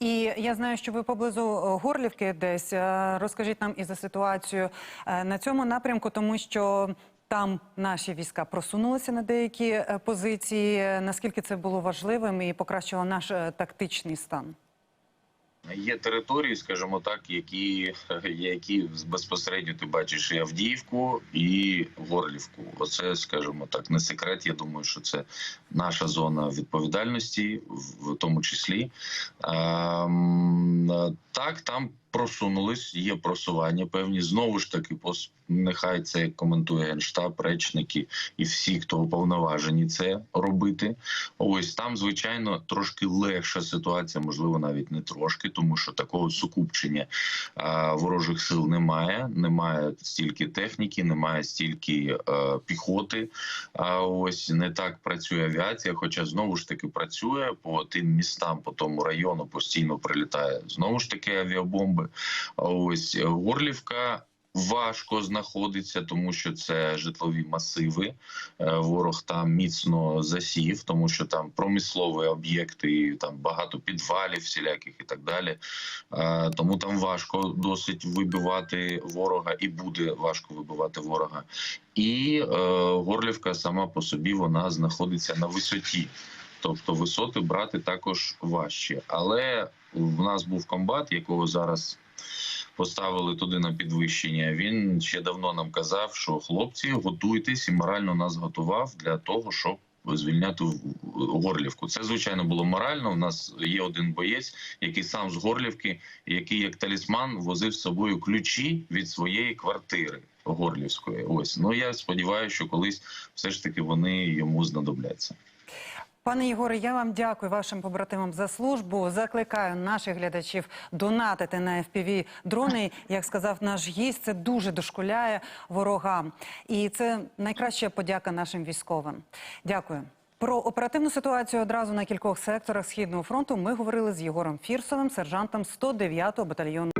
І я знаю, що ви поблизу е, Горлівки десь. Е, Розкажіть нам і за ситуацію е, на цьому напрямку, тому що там наші війська просунулися на деякі позиції. Наскільки це було важливим і покращило наш тактичний стан? Є території, скажімо так, які, які безпосередньо ти бачиш і Авдіївку, і Горлівку. Оце, скажімо так, не секрет. Я думаю, що це наша зона відповідальності, в тому числі. Ем, так, там просунулись, є просування певні. Знову ж таки, нехай це коментує генштаб, речники і всі, хто уповноважені це робити. Ось там, звичайно, трошки легша ситуація, можливо, навіть не трошки, тому що такого сукупчення а, ворожих сил немає. Немає стільки техніки, немає стільки е, піхоти. А ось не так працює авіація. Хоча знову ж таки працює по тим містам, по тому району постійно прилітає знову ж таки авіабомби. А ось Горлівка. Важко знаходиться, тому що це житлові масиви. Е, Ворог там міцно засів, тому що там промислові об'єкти, там багато підвалів, всіляких і так далі. Е, Тому там важко досить вибивати ворога, і буде важко вибивати ворога. І е, Горлівка сама по собі вона знаходиться на висоті. Тобто висоти брати також важче. Але в нас був комбат, якого зараз поставили туди на підвищення. Він ще давно нам казав, що хлопці готуйтесь і морально нас готував для того, щоб звільняти Горлівку. Це звичайно було морально. У нас є один боєць, який сам з Горлівки, який як талісман возив з собою ключі від своєї квартири. Горлівської, ось ну я сподіваюся, що колись все ж таки вони йому знадобляться. Пане Єгоре, я вам дякую вашим побратимам за службу. Закликаю наших глядачів донатити на fpv дрони. Як сказав наш гість, це дуже дошкуляє ворогам, і це найкраща подяка нашим військовим. Дякую. Про оперативну ситуацію одразу на кількох секторах східного фронту ми говорили з Єгором Фірсовим, сержантом 109-го батальйону.